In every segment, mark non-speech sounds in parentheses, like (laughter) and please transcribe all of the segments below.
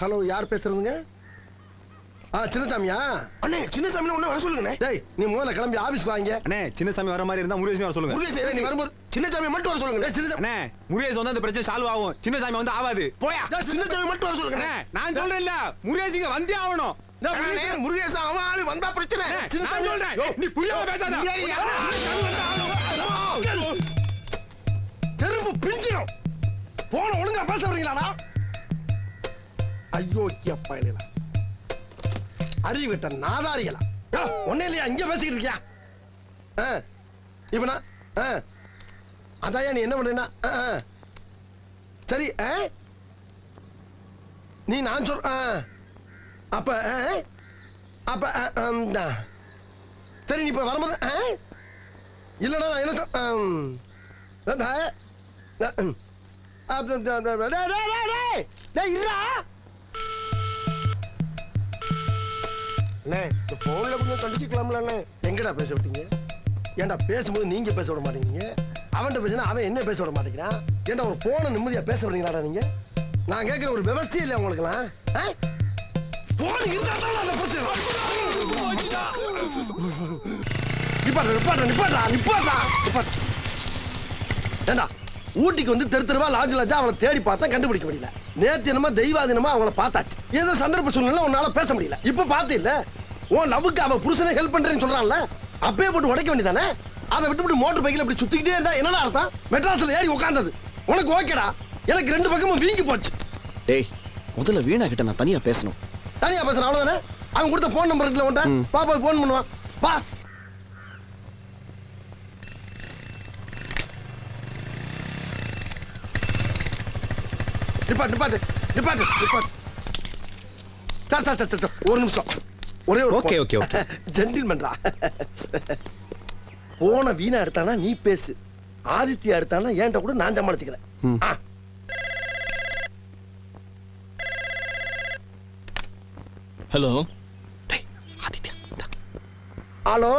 Hello யார் பேசுறதுங்க? ஆ சின்னசாமியா? அண்ணே சின்னசாமி ஒண்ணு வர சொல்லுங்கண்ணே. டேய் நீ முதல்ல கிளம்பி ஆபீஸ்க்கு வாங்க. அண்ணே சின்ன சாமி வர மாதிரி இருந்தா முருகேசன் வர சொல்லுங்க. முருகேசன் நீ வரும்போது சின்னசாமி மட்டும் வர சொல்லுங்க சின்னசாமி அண்ணே முருகேசன் வந்து அந்த பிரச்சனை சால்வ் ஆகும். சின்ன சாமி வந்து ஆகாது போயா. டேய், சின்னசாமி மட்டும் வர சொல்லுங்க நான் சொல்றேன் இல்ல. முருகேசிங்க வந்தே ஆகணும். டேய், முருகேசன் அவன் ஆளு வந்தா பிரச்சனை. நான் சாமி. சொல்றேன். நீ புரியாம பேசாத. தெரும்பு பிஞ்சிடும் போன ஒழுங்கா பேச வரீங்களாடா ஐயோ அப்பா அறிவிட்ட நாதாரிகளா? ஒன்னே இல்லையா? இங்க பேசிக்கிட்டு இருக்கியா? இப்ப நான் அதான் அதாயா நீ என்ன பண்றா சரி நீ நான் சொல் அப்ப அப்ப சரி நீ இப்ப வரும்போது இல்லடா நான் என்ன சொல் இருடா. அண்ணே, இந்த போன்ல கொஞ்சம் கண்டிச்சுக்கலாம்ல அண்ணே எங்கடா பேச விட்டீங்க? ஏன்டா பேசும்போது நீங்க பேச விட மாட்டேங்கிறீங்க? அவன்கிட்ட பேசினா அவன் என்ன பேச விட மாட்டேங்கிறான்? ஏன்டா ஒரு போன நிம்மதியா பேச விடுறீங்களாடா நீங்க? நான் கேட்கிற ஒரு விவசாயம் இல்லை உங்களுக்குலாம் போன் இருந்தா தான் அந்த பிரச்சனை நிப்பாட்டா நிப்பாட்டா நிப்பாட்டா நிப்பாட்டா ஏண்டா? ஊட்டிக்கு வந்து தெரு தெருவா லாஜ் லாஜா அவளை தேடி பார்த்தா கண்டுபிடிக்க முடியல. நேத்து என்னமோ தெய்வாதீனமா அவங்கள பார்த்தாச்சு. ஏதோ சந்தர்ப்ப சூழ்நிலை உன்னால பேச முடியல. இப்ப பார்த்து இல்ல உன் லவ்வுக்கு அவன் புருஷனை ஹெல்ப் பண்றேன்னு சொல்றான்ல அப்பயே போட்டு உடைக்க வேண்டியதானே? அதை விட்டுவிட்டு மோட்டர் பைக்கில் இப்படி சுத்திக்கிட்டே இருந்தா என்னடா அர்த்தம்? மெட்ராஸ்ல ஏறி உட்கார்ந்தது உனக்கு ஓகேடா எனக்கு ரெண்டு பக்கமும் வீங்கி போச்சு. டேய் முதல்ல வீணா கிட்ட நான் தனியா பேசணும். தனியா பேசுறேன் அவ்வளவுதானே? அவன் கொடுத்த போன் நம்பர் இருக்குல்ல உன்ட்ட. பாப்பா போன் பண்ணுவான். பா நிப்பாட்டு நிப்பாட்டு நிப்பாட்டு நிப்பாட்டு. சார் சார் சார் சார் ஒரு நிமிஷம். ஒரே ஒரு Okay, (laughs) okay, okay. ஜென்டில்மேன்டா போன வீணா எடுத்தானா நீ பேசு. ஆதித்யா எடுத்தானா ஏன்ட்ட கூட நான் சமாளிச்சுக்கிறேன். ஆ. ஹலோ. டேய் ஆதித்யா இந்தா. ஹலோ?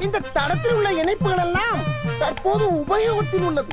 இந்த தடத்தில் உள்ள இணைப்புகள் எல்லாம் தற்போது உபயோகத்தில் உள்ளது.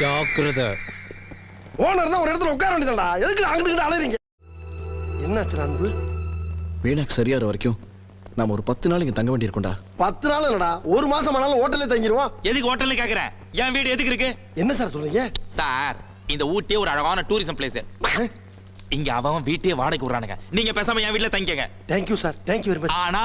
ஜாக்கிரதை. ஓனர்னா ஒரு இடத்துல உட்கார வேண்டியதுடா. எதுக்கு அங்கிட்டு அலையறீங்க? என்னாச்சு அன்பு? வீணாக்கு சரியாற வரைக்கும் நாம ஒரு பத்து நாள் இங்க தங்க வேண்டியிருக்கோம்டா. பத்து நாள் இல்லடா. ஒரு மாசம் ஆனாலும் ஹோட்டல்ல தங்கிடுவோம் எதுக்கு ஹோட்டல்ல கேக்குறேன் என் வீடு எதுக்கு இருக்கு? என்ன சார் சொல்றீங்க? சார் இந்த ஊட்டியே ஒரு அழகான டூரிசம் பிளேஸ் இங்க அவன் வீட்டையே வாடகைக்கு விடுறானுங்க. நீங்க பேசாம என் வீட்ல தங்கிக்கங்க. Thank you sir thank you very much ஆனா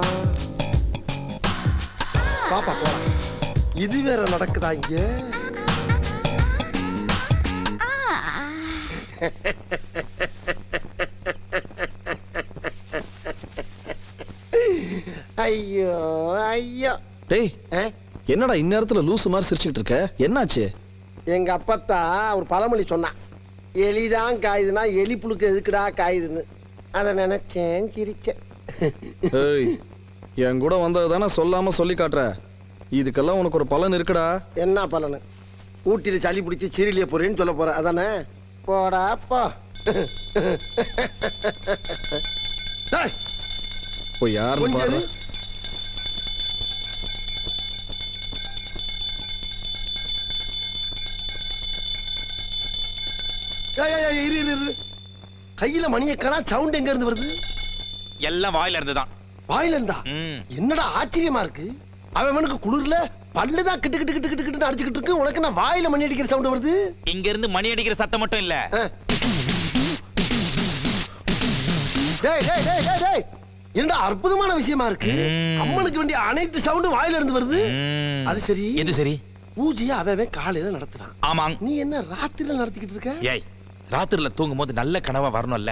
பாப்பா போலாம் இது வேற நடக்குதா இங்க? ஐயோ ஐயோ. டேய்? என்னடா இந்நேரத்துல லூசு மாதிரி சிரிச்சுக்கிட்டு இருக்க? என்னாச்சு? எங்க அப்பத்தா ஒரு பழமொழி சொன்னான் எலிதான் காயுதுன்னா எலி புழுக்கு எதுக்குடா காயுதுன்னு. அதை நினைச்சேன் சிரிச்சேன். என் கூட வந்தது தானே சொல்லாம சொல்லி காட்டுற? இதுக்கெல்லாம் உனக்கு ஒரு பலன் இருக்குடா. என்ன பலனு? ஊட்டியில் சளி பிடிச்சி சீரியலிய போறேன்னு சொல்ல போற அதானே? போடா போ. டேய், போய் யாருன்னு பாரு. இரு. இரு, இரு, இரு. கையில மணியை காணா சவுண்ட் எங்க இருந்து வருது? எல்லாம் வாயில இருந்து தான் வாயில இருந்தா. என்னடா ஆச்சரியமா இருக்கு? அவனுக்கு குளிர்ல பல்லுதான் கிட்டு கிட்டு கிட்டு கிட்டு கிட்டு அடிச்சுக்கிட்டு இருக்கு. உனக்கு என்ன வாயில மணி அடிக்கிற சவுண்ட் வருது? இங்க இருந்து மணி அடிக்கிற சத்தம் மட்டும் இல்ல. டேய் டேய் டேய் டேய் டேய். என்னடா அற்புதமான விஷயமா இருக்கு. அம்மனுக்கு வேண்டிய அனைத்து சவுண்டும் வாயில இருந்து வருது. அது சரி. எது சரி? பூஜையை அவன் காலையில நடத்துறான். ஆமாங். நீ என்ன ராத்திரில நடத்திக்கிட்டு இருக்க? ஏய் ராத்திரில தூங்கும் போது நல்ல கனவா வரணும்ல.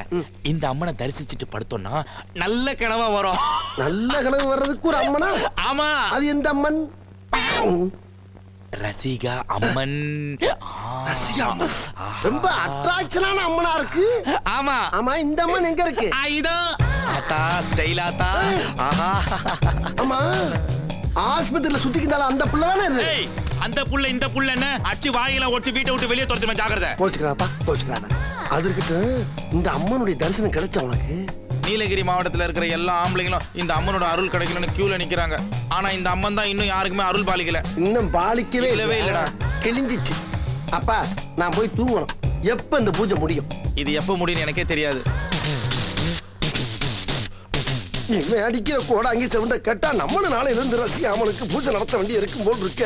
இந்த அம்மனை தரிசிச்சுட்டு படுத்தோம்னா நல்ல கனவா வரும். நல்ல கனவு வர்றதுக்கு ஒரு அம்மனா? ஆமா. அது எந்த அம்மன்? ரசிகா அம்மன். ரசிகா. ரொம்ப அட்ராக்ஷனான அம்மனா இருக்கு. ஆமா. ஆமா இந்த அம்மன் எங்க இருக்கு? இதோ. ஆத்தா ஸ்டைல் ஆத்தா. ஆஹா. ஆமா. ஆஸ்பத்திரியில சுத்திக்கிட்டாலும் அந்த பிள்ளை தானே இது? அந்த புள்ள இந்த புள்ள என்ன அடிச்சு வாயில ஒடிச்சு வீட்டை விட்டு வெளியே துரத்துமே ஜாக்கிரதை. போச்சுக்கிறாப்பா போச்சுக்கிறாத அது இருக்கட்டும் இந்த அம்மனுடைய தரிசனம் கிடைச்ச உனக்கு? நீலகிரி மாவட்டத்துல இருக்கிற எல்லா ஆம்பளைங்களும் இந்த அம்மனோட அருள் கிடைக்கணும்னு கியூல நிக்கிறாங்க. ஆனா இந்த அம்மன் தான் இன்னும் யாருக்குமே அருள் பாலிக்கல. இன்னும் பாலிக்கவே இல்லவே இல்லடா. கிழிஞ்சிச்சு. அப்பா நான் போய் தூங்கணும். எப்ப இந்த பூஜை முடியும்? இது எப்ப முடியும்னு எனக்கே தெரியாது. இவன் அடிக்கிற கூட அங்கே செவண்ட கேட்டா நம்மளும் நாளை இருந்து ரசி அவனுக்கு பூஜை நடத்த வேண்டி இருக்கும் போல் இருக்க.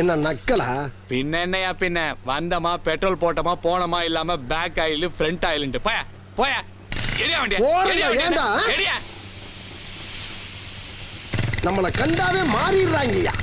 என்ன நக்கலா? பின்ன என்னையா பின்ன? வந்தமா பெட்ரோல் போட்டோமா போனோமா இல்லாம பேக் ஆயில் ஃப்ரண்ட் ஆயில்ன்ட்டு போயா போயா. எரியா வண்டியா. ஏன்டா? எரியா. நம்மளை கண்டாவே மாறிடுறாங்கய்யா.